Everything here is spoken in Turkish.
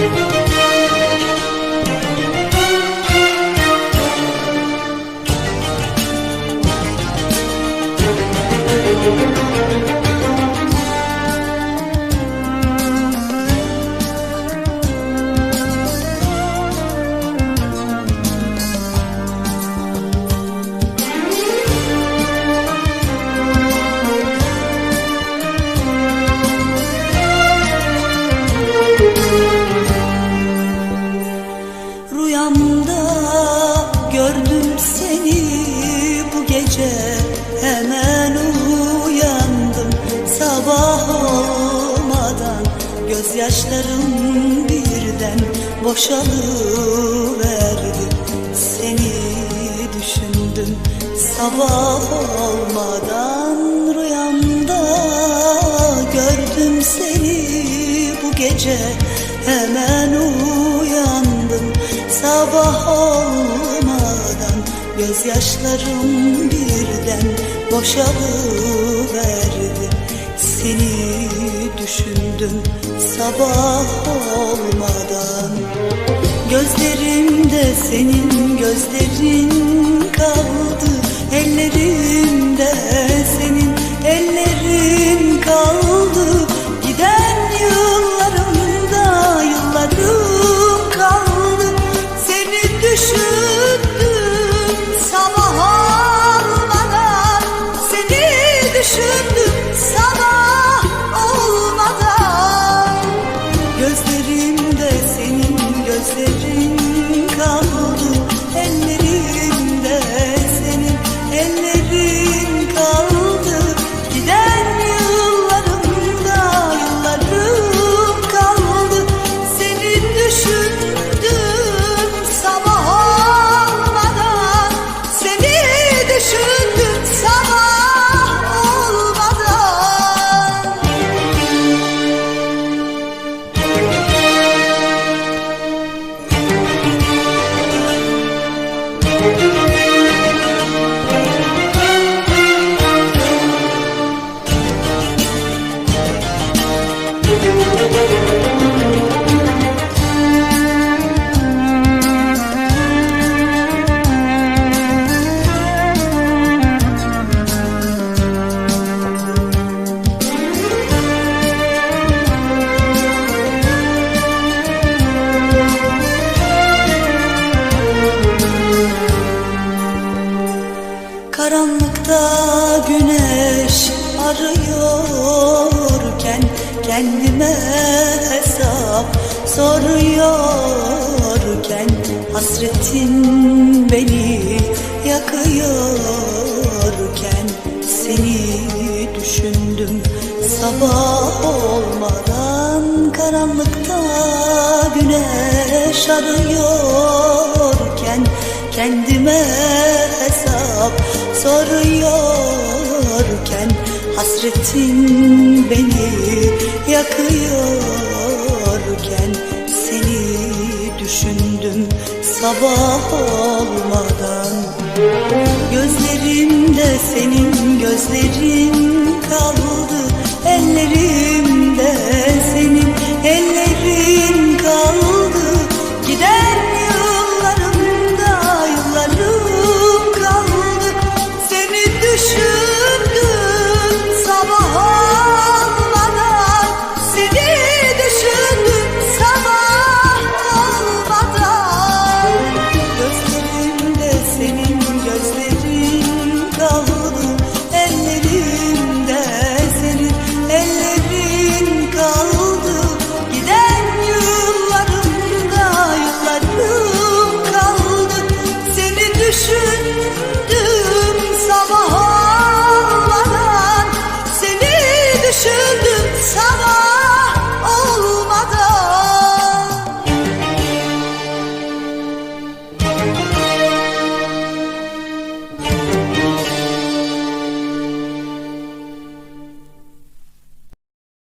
Müzik gece Hemen uyandım. Sabah olmadan Gözyaşlarım birden boşalıverdi. Seni düşündüm. Sabah olmadan Rüyamda gördüm seni. Bu gece Hemen uyandım. Sabah olmadan Gözyaşlarım birden boşalıverdi. Seni düşündüm sabah olmadan. Gözlerimde senin gözlerin kaldı. Ellerimde Karanlıkta güneş arıyorken Kendime hesap soruyorken Hasretin beni yakıyorken Seni düşündüm. Sabah olmadan Karanlıkta güneş arıyorken Kendime hesap soruyorken Hasretin beni yakıyorken Seni düşündüm sabah olmadan. Gözlerimde senin gözlerin